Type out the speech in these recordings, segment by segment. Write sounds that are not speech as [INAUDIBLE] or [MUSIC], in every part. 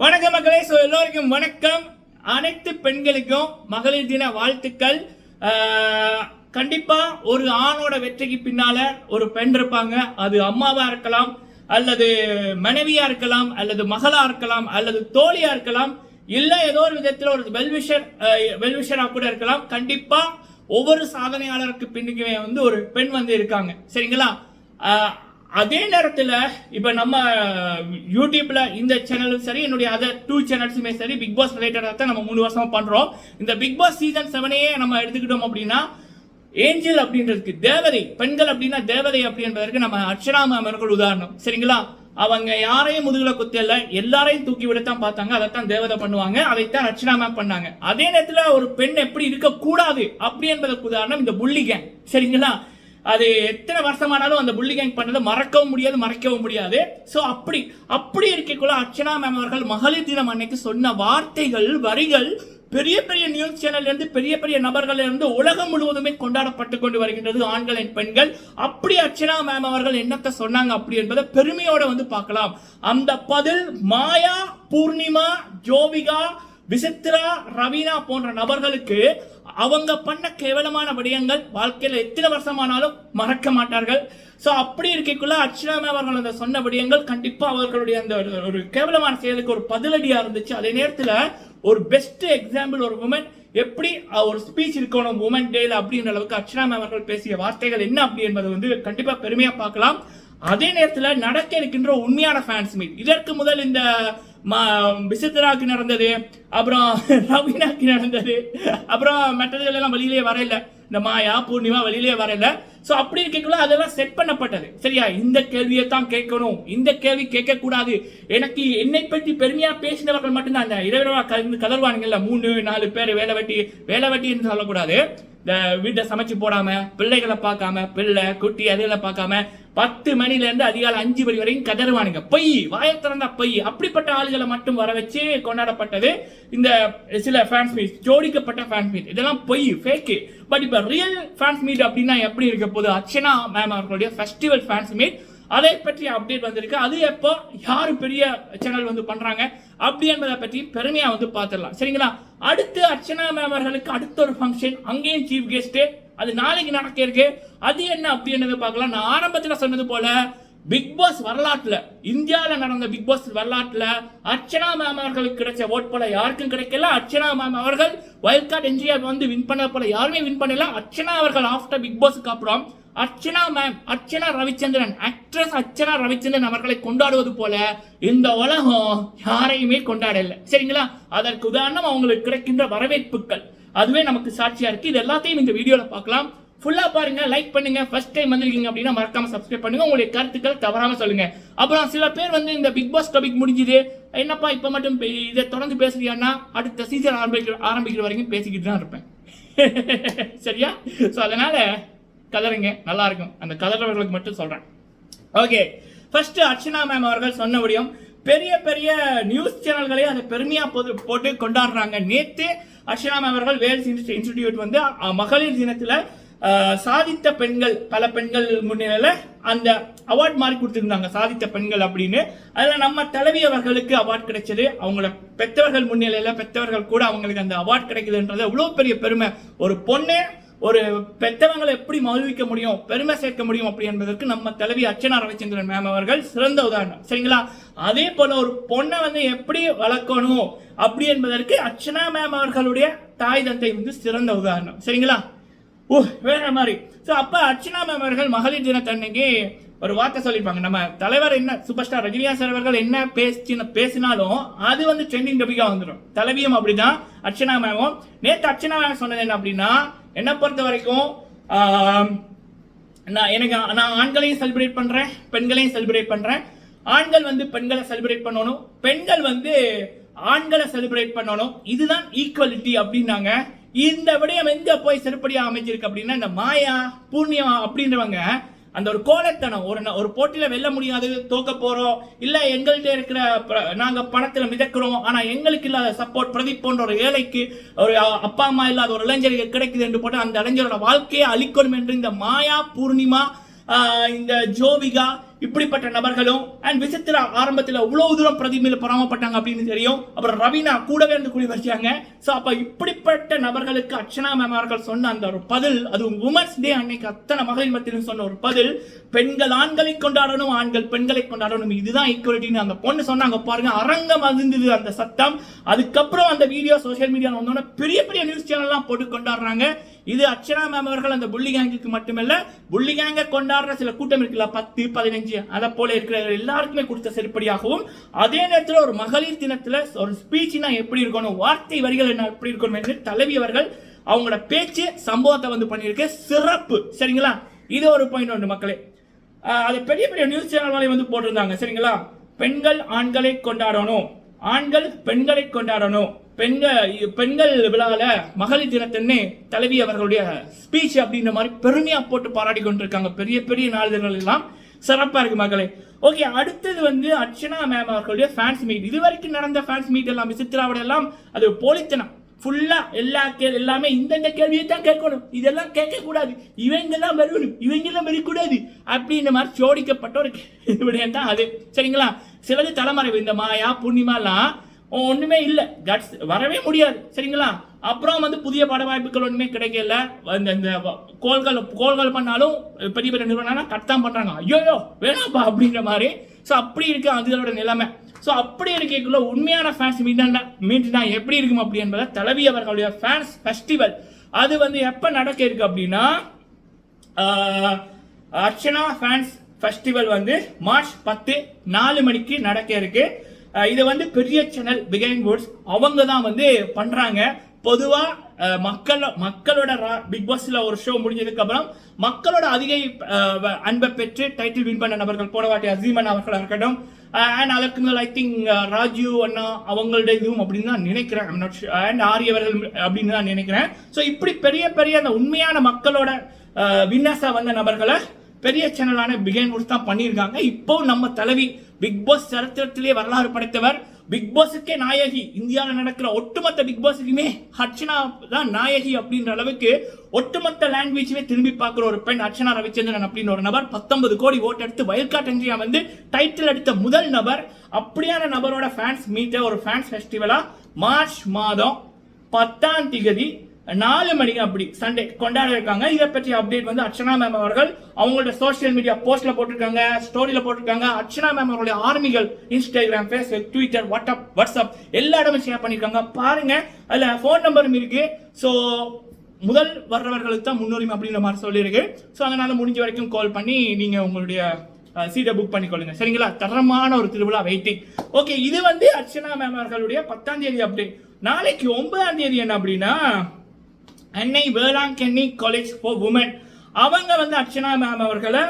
வணக்கம் மக்களே ஸோ எல்லோருக்கும் வணக்கம். அனைத்து பெண்களுக்கும் மகளிர் தின வாழ்த்துக்கள். கண்டிப்பாக ஒரு ஆணோட வெற்றிக்கு பின்னால ஒரு பெண் இருப்பாங்க. அது அம்மாவாக இருக்கலாம் அல்லது மனைவியாக இருக்கலாம் அல்லது மகளாக இருக்கலாம் அல்லது தோழியாக இருக்கலாம். இல்லை ஏதோ ஒரு விதத்தில் ஒரு வெல்விஷர் வெல்விஷராக கூட இருக்கலாம். கண்டிப்பாக ஒவ்வொரு சாதனையாளருக்கு பின்னுக்குமே வந்து ஒரு பெண் வந்து இருக்காங்க. சரிங்களா? அதே நேரத்தில் இப்போ நம்ம யூடியூப்பில் இந்த சேனலும் சரி என்னுடைய அதர் டூ சேனல்ஸுமே சரி பிக் பாஸ் ரிலேட்டடாக தான் நம்ம மூணு வருஷமாக பண்ணுறோம் இந்த பிக் பாஸ் சீசன் செவனையே நம்ம எடுத்துக்கிட்டோம் அப்படின்னா ஏஞ்சல் அப்படின்றதுக்கு தேவதை பெண்கள் அப்படின்னா தேவதை அப்படின்றதற்கு நம்ம அர்ச்சனா மேம் அவர்கள் உதாரணம். சரிங்களா? அவங்க யாரையும் முதுகுல குத்தல எல்லாரையும் தூக்கி விடத்தான் பார்த்தாங்க அதைத்தான் தேவதை பண்ணுவாங்க அதைத்தான் அர்ச்சனா மேம் பண்ணாங்க. அதே நேரத்தில் ஒரு பெண் எப்படி இருக்கக்கூடாது அப்படி என்பதற்கு உதாரணம் இந்த புள்ளி கேங் சரிங்களா? அது எத்தனை வருஷமானாலும் அந்த புள்ளி கேங் பண்ணதை மறக்கவும் முடியாது மறைக்கவும் முடியாது. ஸோ அப்படி அப்படி இருக்கக்குள்ள அர்ச்சனா மேம் அவர்கள் மகளிர் தினம் அன்னைக்கு சொன்ன வார்த்தைகள் வரிகள் பெரிய பெரிய நியூஸ் சேனல்ல இருந்து பெரிய பெரிய நபர்கள் இருந்து உலகம் முழுவதுமே கொண்டாடப்பட்டு கொண்டு வருகின்றது ஆண்கள் and பெண்கள். அப்படி அர்ச்சனா மேம் அவர்கள் என்னத்தை சொன்னாங்க அப்படி என்பதை பெருமையோட வந்து பார்க்கலாம். அந்த பதில் மாயா பூர்ணிமா ஜோவிகா விசித்ரா ரவீனா போன்ற நபர்களுக்கு அவங்க பண்ண கேவலமான விடயங்கள் வாழ்க்கையில் எத்தனை வருஷமானாலும் மறக்க மாட்டார்கள். ஸோ அப்படி இருக்கக்குள்ள அர்ச்சனாமே அவர்கள் அந்த சொன்ன விடயங்கள் கண்டிப்பாக அவர்களுடைய அந்த ஒரு- ஒரு கேவலமான செயலுக்கு ஒரு பதிலடியாக இருந்துச்சு. அதே நேரத்தில் ஒரு பெஸ்ட் எக்ஸாம்பிள் ஒரு உமன் எப்படி ஒரு ஸ்பீச் இருக்கணும் உமன் டேல அப்படின்ற அளவுக்கு அர்ச்சனா அவர்கள் பேசிய வார்த்தைகள் என்ன அப்படி என்பது வந்து கண்டிப்பாக பெருமையாக பார்க்கலாம். அதே நேரத்தில் நடக்க இருக்கின்ற உண்மையான ஃபேன்ஸ் மீட் இதற்கு முதல் இந்த விசித்ராக்கு நடந்தது அப்புறம் ரவீனாக்கு நடந்தது அப்புறம் மற்றதுகள் எல்லாம் வெளியிலே வரல இந்த மாயா பூர்ணிமா வெளியிலே வரையில. ஸோ அப்படி இருக்கக்குள்ள அதெல்லாம் செட் பண்ணப்பட்டது. சரியா? இந்த கேள்வியை தான் கேட்கணும். இந்த கேள்வி கேட்கக்கூடாது. எனக்கு என்னை பற்றி பெருமையா பேசினவர்கள் மட்டும்தான். அந்த இரவு கலந்து கதர்வானுங்கல்ல மூணு நாலு பேர் வேலை வெட்டி வேலை வெட்டின்னு சொல்லக்கூடாது. வீட்டை சமைச்சு போடாம பிள்ளைகளை பார்க்காம பிள்ளை குட்டி அதுகளை பார்க்காம பத்து மணில இருந்து அதிகாலை அஞ்சு மணி வரைக்கும் கதறுவானுங்க. பொய் வாயத்திறந்தா பொய். அப்படிப்பட்ட ஆளுகளை மட்டும் வர வச்சு கொண்டாடப்பட்டது இந்த சில ஃபேன்ஸ் மீட் ஜோடிக்கப்பட்ட ஃபேன்ஸ் மீட் இதெல்லாம் பொய் ஃபேக்கு பட் இப்போ ரியல் ஃபேன்ஸ் மீட் அப்படின்னா எப்படி இருக்க போகுது? அர்ச்சனா மேம் அவர்களுடைய ஃபெஸ்டிவல் ஃபேன்ஸ் மீட் அதை பற்றி அப்டேட் வந்திருக்கு. அது எப்போ? யார் பெரிய சேனல் வந்து பண்ணுறாங்க அப்படி என்பதை பற்றி பெருமையாக வந்து பார்த்துடலாம். சரிங்களா? அடுத்து அர்ச்சனா மேம் அவர்களுக்கு அடுத்த ஒரு ஃபங்க்ஷன் அங்கேயும் சீஃப் கெஸ்ட்டு அது நாளைக்கு நடக்க இருக்கு. அது என்ன அப்படின்றத பார்க்கலாம். நான் ஆரம்பத்தில் சொன்னது போல பிக் பாஸ் வரலாற்றில் இந்தியாவில் நடந்த பிக் பாஸ் வரலாற்றில் அர்ச்சனா மேம் அவர்களுக்கு கிடைச்ச ஓட் போல யாருக்கும் கிடைக்கல. அர்ச்சனா மேம் அவர்கள் வைல்ட் கார்டு என்ஜிஆர் வந்து வின் பண்ண போல யாருமே வின் பண்ணல. அர்ச்சனா அவர்கள் ஆஃப்டர் பிக் பாஸுக்கு அப்புறம் அர்ச்சனா மேம் அர்ச்சனா ரவிச்சந்திரன் ஆக்ட்ரஸ் அர்ச்சனா ரவிச்சந்திரன் அவர்களை கொண்டாடுவது போல இந்த உலகம் யாரையுமே கொண்டாடல. சரிங்களா? அதற்கு உதாரணம் அவங்களுக்கு கிடைக்கின்ற வரவேற்புகள் அதுவே நமக்கு சாட்சியா இருக்கு. இது எல்லாத்தையும் இந்த வீடியோல பார்க்கலாம். ஃபுல்லா பாருங்க லைக் பண்ணுங்க. ஃபர்ஸ்ட் டைம் வந்திருக்கீங்க அப்படின்னா மறக்காம சப்ஸ்கிரைப் பண்ணுங்க. உங்களுடைய கருத்துக்கள் தவறாம சொல்லுங்க. அப்புறம் சில பேர் வந்து இந்த பிக் பாஸ் டாபிக் முடிஞ்சுது. என்னப்பா இப்ப மட்டும் இதை தொடர்ந்து பேசுறியான்னா அடுத்த சீசன் ஆரம்பிக்கிற ஆரம்பிக்கிற வரைக்கும் பேசிக்கிட்டு தான் இருப்பேன். [LAUGHS] சரியா? ஸோ அதனால கலருங்க நல்லா இருக்கும் அந்த கதறவர்களுக்கு மட்டும் சொல்றேன். ஓகே ஃபர்ஸ்ட் அர்ச்சனா மேம் அவர்கள் சொன்ன முடியும். பெரிய பெரிய நியூஸ் சேனல்களே அதை பெருமையா போது போட்டு கொண்டாடுறாங்க. நேத்து அர்ச்சனா மேம் அவர்கள் வேல்ஸ் இன்ஸ்டிடியூட் வந்து மகளிர் தினத்துல சாதித்த பெண்கள் பல பெண்கள் முன்னிலையில அந்த அவார்ட் மாதிரி கொடுத்துருந்தாங்க சாதித்த பெண்கள் அப்படின்னு. அதில் நம்ம தலைவி அவர்களுக்கு அவார்ட் கிடைச்சது. அவங்கள பெற்றவர்கள் முன்னிலையில் பெற்றவர்கள் கூட அவங்களுக்கு அந்த அவார்ட் கிடைக்குதுன்றது அவ்வளவு பெரிய பெருமை. ஒரு பொண்ணு ஒரு பெத்தவங்களை எப்படி மகிழ்விக்க முடியும் பெருமை சேர்க்க முடியும் அப்படி என்பதற்கு நம்ம தலைவி அர்ச்சனா ரவிச்சந்திரன் மேம் அவர்கள் சிறந்த உதாரணம். சரிங்களா? அதே போல ஒரு பொண்ணை வந்து எப்படி வளர்க்கணும் அப்படி என்பதற்கு அர்ச்சனா மேம் அவர்களுடைய தாய் தந்தை வந்து சிறந்த உதாரணம். சரிங்களா? ஓ வேற மாதிரி. ஸோ அப்போ அர்ச்சனா மேம் அவர்கள் மகளிர் தினத்தன்னைக்கு ஒரு வார்த்தை சொல்லியிருப்பாங்க. நம்ம தலைவர் என்ன சூப்பர் ஸ்டார் ரஜினிகாந்த் சார் அவர்கள் என்ன பேசி பேசினாலும் அது வந்து ட்ரெண்டிங் டாபிக்கா வந்துடும் தலைவியும் அப்படிதான் அர்ச்சனா மேமும் நேற்று அர்ச்சனா மேம் சொன்னது என்ன அப்படின்னா என்னை பொறுத்த வரைக்கும் நான் எனக்கு நான் ஆண்களையும் செலிப்ரேட் பண்ணுறேன் பெண்களையும் செலிப்ரேட் பண்ணுறேன் ஆண்கள் வந்து பெண்களை செலிப்ரேட் பண்ணணும் பெண்கள் வந்து ஆண்களை செலிப்ரேட் பண்ணணும். இதுதான் ஈக்குவலிட்டி அப்படின்னாங்க. இந்த விடயம் எங்க போய் சிறப்படியா அமைஞ்சிருக்கு அப்படின்னா இந்த மாயா பூர்ணியா அப்படின்றவங்க அந்த ஒரு கோலத்தனம் ஒரு ந- ஒரு போட்டியில் வெல்ல முடியாது தோக்க போகிறோம் இல்லை எங்கள்கிட்ட இருக்கிற ப- பணத்தில் மிதக்கிறோம் ஆனால் எங்களுக்கு இல்லாத சப்போர்ட் பிரதீப் போன்ற ஒரு ஏழைக்கு ஒரு அப்பா அம்மா இல்லாத ஒரு இளைஞருக்கு கிடைக்குது என்று போட்டு அந்த இளைஞரோட வாழ்க்கையை அழிக்கணும் என்று இந்த மாயா பூர்ணிமா இந்த ஜோவிகா இப்படிப்பட்ட நபர்களும் அண்ட் விசித்திரா ஆரம்பத்தில் அவ்வளவு தூரம் பிரதிமையில் பராமப்பட்டாங்க அப்படின்னு தெரியும். அப்புறம் ரவீனா கூடவே இருந்து கூடி வச்சாங்க. ஸோ அப்போ இப்படிப்பட்ட நபர்களுக்கு அர்ச்சனா மேம் அவர்கள் சொன்ன அந்த ஒரு பதில் அது உமன்ஸ் டே அன்னைக்கு அத்தனை மகளிர் மத்தியிலும் சொன்ன ஒரு பதில் பெண்கள் ஆண்களை கொண்டாடணும் ஆண்கள் பெண்களை கொண்டாடணும் இதுதான் ஈக்குவலிட்டின்னு அந்த பொண்ணு சொன்னாங்க பாருங்க. அரங்கம் அதிர்ந்தது அந்த சத்தம். அதுக்கப்புறம் அந்த வீடியோ சோஷியல் மீடியாவில் வந்தோடனே பெரிய பெரிய நியூஸ் சேனல்லாம் போட்டு கொண்டாடுறாங்க. இது அர்ச்சனா மேம் அவர்கள் அந்த புள்ளி கேங்குக்கு மட்டுமல்ல புள்ளி கேங்கை கொண்டாடுற சில கூட்டம் இருக்குல்ல பத்து பதினஞ்சு அதை போல இருக்கிற எல்லாருக்குமே கொடுத்த செருப்படியாகவும் அதே நேரத்தில் ஒரு மகளிர் தினத்துல ஒரு ஸ்பீச்னா எப்படி இருக்கணும் வார்த்தை வரிகள் என்ன எப்படி இருக்கணும் என்று தலைவி அவர்கள் அவங்களோட பேச்சு சம்பவத்தை வந்து பண்ணியிருக்கு. சிறப்பு. சரிங்களா? இது ஒரு பாயிண்ட் ஒன்று மக்களே. அது பெரிய பெரிய நியூஸ் சேனல்களை வந்து போட்டிருந்தாங்க. சரிங்களா? பெண்கள் ஆண்களை கொண்டாடணும். ஆண்கள் பெண்களை கொண்டாடணும். பெண்கள் பெண்கள் விழாவில் மகளிர் தினத்தன்னே தலைவி அவர்களுடைய ஸ்பீச் அப்படின்ற மாதிரி பெருமையா போட்டு பாராட்டி கொண்டிருக்காங்க. பெரிய பெரிய நாளிதழ்கள் எல்லாம். சிறப்பாக இருக்கு மக்களே. ஓகே அடுத்தது வந்து அர்ச்சனா மேம் அவர்களுடைய ஃபேன்ஸ் மீட் இது வரைக்கும் நடந்த ஃபேன்ஸ் மீட் எல்லாம் விசித்திராவோட எல்லாம் அது போலித்தனம். ஃபுல்லா எல்லா கேள்வி எல்லாமே இந்தந்த கேள்வியை தான் கேட்கணும். இதெல்லாம் கேட்கக்கூடாது. இவங்கெல்லாம் இவங்க வரணும். இவங்க எல்லாம் வரக்கூடாது. அப்படின்ற மாதிரி சோடிக்கப்பட்ட ஒரு விடயம் தான் அது. சரிங்களா? சிலது தலைமறைவு. இந்த மாயா பூர்ணிமாலாம் ஒண்ணுமே இல்லை. கட்ஸ் வரவே முடியாது. சரிங்களா? அப்புறம் வந்து புதிய பட வாய்ப்புகள் ஒன்றுமே கிடைக்கல. இந்த இந்த கோல்கள் கோல்கள் பண்ணாலும் பெரிய பெரிய நிறுவனம் கட் தான் பண்ணுறாங்க ஐயோயோ வேணாப்பா அப்படின்ற மாதிரி. ஸோ அப்படி இருக்கு அதுகளோட நிலைமை. ஸோ அப்படி இருக்கக்குள்ள உண்மையான ஃபேன்ஸ் மீட்னா மீண்டா எப்படி இருக்கும் அப்படி என்பதை தலைவி அவர்களுடைய ஃபேன்ஸ் ஃபெஸ்டிவல் அது வந்து எப்போ நடக்க இருக்கு அப்படின்னா அர்ச்சனா ஃபேன்ஸ் ஃபெஸ்டிவல் வந்து மார்ச் பத்து நாலு மணிக்கு நடக்க இருக்கு. இது வந்து பெரிய சேனல் பிகைன் வேர்ட்ஸ் அவங்க தான் வந்து பண்றாங்க. பொதுவா மக்கள் மக்களோட பிக் பாஸ்ல ஒரு ஷோ முடிஞ்சதுக்கு அப்புறம் மக்களோட அதிக அன்பை பெற்று டைட்டில் வின் பண்ண நபர்கள் போன வாட்டி அசீமன் அவர்களாக இருக்கட்டும் அண்ட் அதற்கு மேல் ஐ திங்க் ராஜீவ் அண்ணா அவங்களோட இதுவும் அப்படின்னு தான் நினைக்கிறேன். அண்ட் ஆரியவர்கள் அப்படின்னு தான் நினைக்கிறேன். ஸோ இப்படி பெரிய பெரிய அந்த உண்மையான மக்களோட வின்னஸாக வந்த நபர்களை பெரிய சேனலான பிகேன் வுட்ஸ் தான் பண்ணியிருக்காங்க. இப்போ நம்ம தலைவி பிக் பாஸ் சரித்திரத்திலே வரலாறு படைத்தவர் பிக் பாஸுக்கே நாயகி இந்தியாவில் நடக்கிற ஒட்டுமொத்த பிக் பாஸுக்குமே அர்ச்சனா தான் நாயகி அப்படின்ற அளவுக்கு ஒட்டுமொத்த லாங்குவேஜுமே திரும்பி பார்க்குற ஒரு பெண் அர்ச்சனா ரவிச்சந்திரன் அப்படின்னு ஒரு நபர் பத்தொன்பது கோடி ஓட்டு எடுத்து வயல்காட் என்ட்ரியா வந்து டைட்டில் எடுத்த முதல் நபர் அப்படியான நபரோட ஃபேன்ஸ் மீட்ட ஒரு ஃபேன்ஸ் ஃபெஸ்டிவலாக மார்ச் மாதம் பத்தாம் திகதி நாலு மணிக்கு அப்படி சண்டே கொண்டாட இருக்காங்க. இதை பற்றி அப்டேட் வந்து அர்ச்சனா மேம் அவர்கள் அவங்களோட சோஷியல் மீடியா போஸ்ட்ல போட்டிருக்காங்க ஸ்டோரியில போட்டிருக்காங்க. அர்ச்சனா மேம் அவர்களுடைய ஆர்மிகள் Instagram Facebook Twitter WhatsApp WhatsApp எல்லா இடமும் ஷேர் பண்ணிருக்காங்க. பாருங்க அதுல ஃபோன் நம்பரும் இருக்கு. ஸோ முதல் வர்றவர்களுக்கு தான் முன்னுரிமை அப்படின்ற மாதிரி சொல்லியிருக்கு. ஸோ அதனால முடிஞ்ச வரைக்கும் கால் பண்ணி நீங்க உங்களுடைய சீட்டை புக் பண்ணிக்கொள்ளுங்க. சரிங்களா? தரமான ஒரு திருவிழா வெயிட்டிங் ஓகே இது வந்து அர்ச்சனா மேம் அவர்களுடைய பத்தாம் தேதி அப்டேட் நாளைக்கு ஒன்பதாம் தேதி என்ன அப்படின்னா அன்னை வேளாங்கண்ணி காலேஜ் ஃபார் உமன் அவங்க வந்து அர்ச்சனா மேம் அவர்களை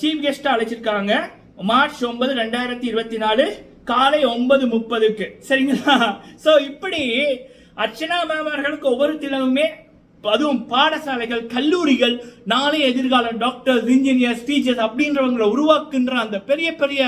சீஃப் கெஸ்ட்டாக அழைச்சிருக்காங்க. மார்ச் ஒன்பது ரெண்டாயிரத்தி இருபத்தி நாலு காலை ஒன்பது முப்பதுக்கு. சரிங்களா? ஸோ இப்படி அர்ச்சனா மேம் அவர்களுக்கு ஒவ்வொரு தினமுமே அதுவும் பாடசாலைகள் கல்லூரிகள் நாளை எதிர்கால டாக்டர்ஸ் இன்ஜினியர்ஸ் டீச்சர்ஸ் அப்படின்றவங்களை உருவாக்குன்ற அந்த பெரிய பெரிய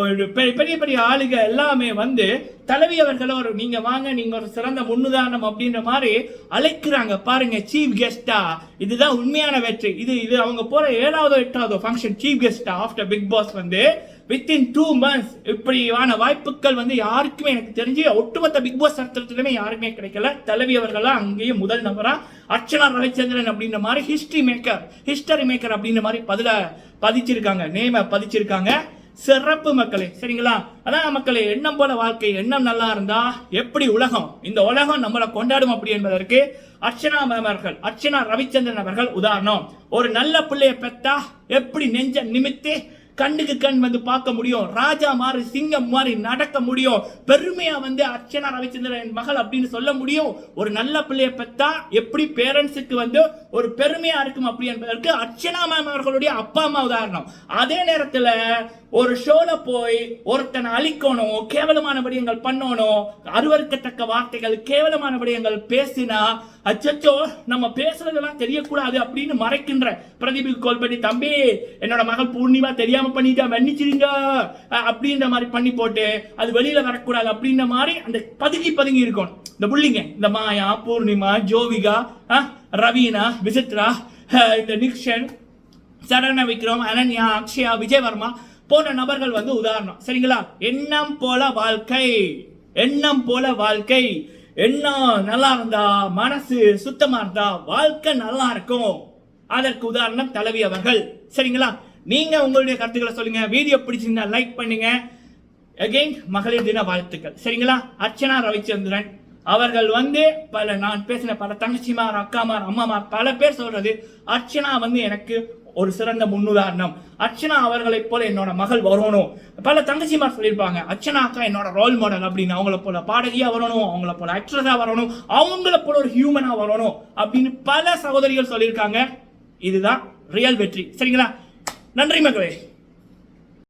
ஒரு பெரிய பெரிய பெரிய ஆளுக எல்லாமே வந்து தலைவி அவர்களை ஒரு நீங்க வாங்க நீங்க ஒரு சிறந்த முன்னுதாரணம் அப்படின்ற மாதிரி அழைக்கிறாங்க. பாருங்க சீஃப் கெஸ்டா இதுதான் உண்மையான வெற்றி. இது இது அவங்க போற ஏழாவது எட்டாவது ஃபங்க்ஷன் சீஃப் கெஸ்டா ஆஃப்டர் பிக் பாஸ் வந்து வித்தின் டூ மந்த்ஸ் இப்படியான வாய்ப்புகள் வந்து யாருக்குமே எனக்கு தெரிஞ்சு ஒட்டுமொத்த பிக் பாஸ் சரித்திரத்திலுமே யாருமே கிடைக்கல. தலைவி அவர்களா அங்கேயும் முதல் நபரா? அர்ச்சனா ரவிச்சந்திரன் அப்படின்ற மாதிரி ஹிஸ்டரி மேக்கர் ஹிஸ்டரி மேக்கர் அப்படின்ற மாதிரி பதில பதிச்சிருக்காங்க நேம பதிச்சிருக்காங்க. சிறப்பு மக்களே சரிங்களா? அதான் மக்களே எண்ணம் போல வாழ்க்கை எண்ணம் நல்லா இருந்தா எப்படி உலகம்? இந்த உலகம் நம்மளை கொண்டாடும் அப்படி என்பதற்கு அர்ச்சனா மேம் அவர்கள் அர்ச்சனா ரவிச்சந்திரன் அவர்கள் உதாரணம். ஒரு நல்ல பிள்ளைய பெத்தா எப்படி நெஞ்ச நிமித்தி கண்ணுக்கு கண் வந்து பார்க்க முடியும். ராஜா மாதிரி சிங்கம் மாதிரி நடக்க முடியும். பெருமையா வந்து அர்ச்சனா ரவிச்சந்திரன் என் மகள் அப்படின்னு சொல்ல முடியும். ஒரு நல்ல பிள்ளைய பெத்தா எப்படி பேரண்ட்ஸுக்கு வந்து ஒரு பெருமையா இருக்கும் அப்படி என்பதற்கு அர்ச்சனா மேம் அவர்களுடைய அப்பா அம்மா உதாரணம். அதே நேரத்துல ஒரு ஷோல போய் ஒருத்தனை அழிக்கணும் கேவலமான விடயங்கள் பண்ணணும் அருவருக்கத்தக்க வார்த்தைகள் கேவலமான விடயங்கள் பேசினா அச்சச்சோ நம்ம பேசுறதெல்லாம் தெரியக்கூடாது அப்படின்னு மறைக்கின்ற பிரதீபுக்கு கால் பண்ணி தம்பி என்னோட மகள் பூர்ணிமா தெரியாம பண்ணிட்டா மன்னிச்சிருங்க அப்படின்ற மாதிரி பண்ணி போட்டு அது வெளியில வரக்கூடாது. அப்படின்ற மாதிரி அந்த பதுங்கி பதுங்கி இருக்கும். இந்த புள்ளிங்க இந்த மாயா பூர்ணிமா ஜோவிகா ரவீனா விசித்ரா இந்த நிக்ஷன் சரண விக்ரம் அனன்யா அக்ஷயா விஜயவர்மா போன்ற நபர்கள் வந்து உதாரணம். சரிங்களா? எண்ணம் போல வாழ்க்கை. எண்ணம் போல வாழ்க்கை. எண்ணம் நல்லா இருந்தா மனசு சுத்தமா இருந்தா வாழ்க்கை நல்லா இருக்கும் அதற்கு உதாரணம் தலைவி அவர்கள். சரிங்களா? நீங்க உங்களுடைய கருத்துக்களை சொல்லுங்க. வீடியோ பிடிச்சிருந்தா லைக் பண்ணுங்க. அகைன் மகளிர் தின வாழ்த்துக்கள். சரிங்களா? அர்ச்சனா ரவிச்சந்திரன் அவர்கள் வந்து பல நான் பேசின பல தங்கச்சிமார் அக்காமார் அம்மாமார் பல பேர் சொல்றது அர்ச்சனா வந்து எனக்கு ஒரு சிறந்த முன்னுதாரணம். அர்ச்சனா அவர்களைப் போல என்னோட மகள் வரணும். பல தங்கச்சிமார் சொல்லியிருப்பாங்க அர்ச்சனாக்கா என்னோட ரோல் மாடல் அப்படின்னு. அவங்கள போல பாடகியா வரணும் அவங்கள போல ஆக்ட்ரஸா வரணும் அவங்கள போல ஒரு ஹியூமனா வரணும் அப்படின்னு பல சகோதரிகள் சொல்லியிருக்காங்க. இதுதான் ரியல் வெற்றி. சரிங்களா? நன்றி மகளே.